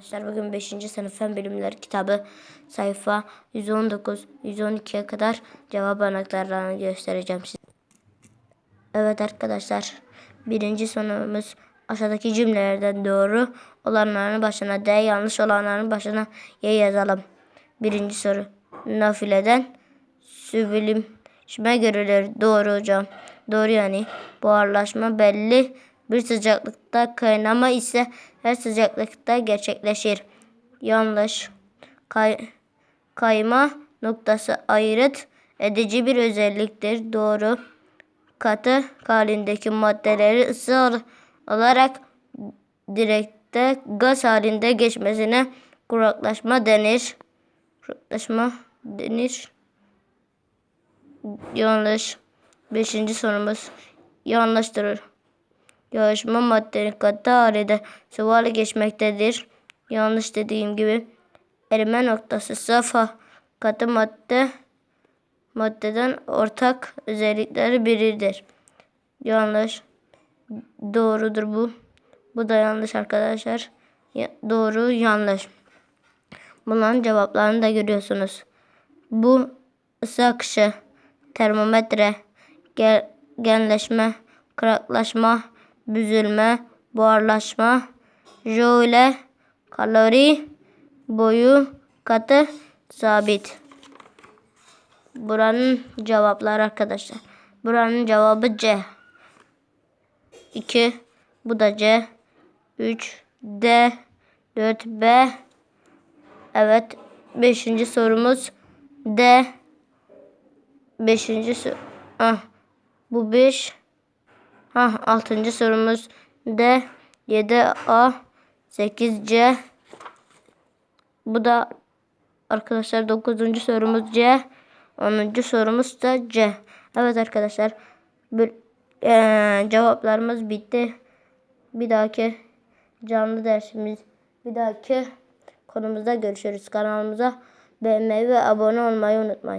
Arkadaşlar bugün 5. sınıf fen bilimleri kitabı sayfa 119-112'ye kadar cevap anahtarlarını göstereceğim size. Evet arkadaşlar birinci sorumuz aşağıdaki cümlelerden doğru olanların başına D yanlış olanların başına Y yazalım. Birinci soru nafileden sübülüşme görülür. Doğru hocam. Doğru yani. Buharlaşma belli bir sıcaklıkta kaynama ise her sıcaklıkta gerçekleşir. Yanlış. Kay, kayma noktası ayırt edici bir özelliktir. Doğru. Katı halindeki maddeleri ısı alarak direkte gaz halinde geçmesine kuraklaşma denir. Kuraklaşma denir. Yanlış. Beşinci sorumuz. Yanlıştır. Yağışma maddenin katı halinde sıvı geçmektedir. Yanlış dediğim gibi. Erime noktası safa katı madde maddeden ortak özellikleri biridir. Yanlış. Doğrudur bu. Bu da yanlış arkadaşlar. Ya- doğru yanlış. Bunların cevaplarını da görüyorsunuz. Bu ısı akışı, termometre, gel, genleşme, kıraklaşma, büzülme, buharlaşma, jöle, kalori, boyu, katı, sabit. Buranın cevapları arkadaşlar. Buranın cevabı C. 2. Bu da C. 3. D. 4. B. Evet. Beşinci sorumuz D. Beşinci sor... Ah. Bu 5. Ah, altıncı sorumuz D. 7 A. 8 C. Bu da arkadaşlar dokuzuncu sorumuz C. Onuncu sorumuz da C. Evet arkadaşlar. Bu, eee, cevaplarımız bitti. Bir dahaki canlı dersimiz, bir dahaki konumuzda görüşürüz. Kanalımıza beğenmeyi ve abone olmayı unutmayın.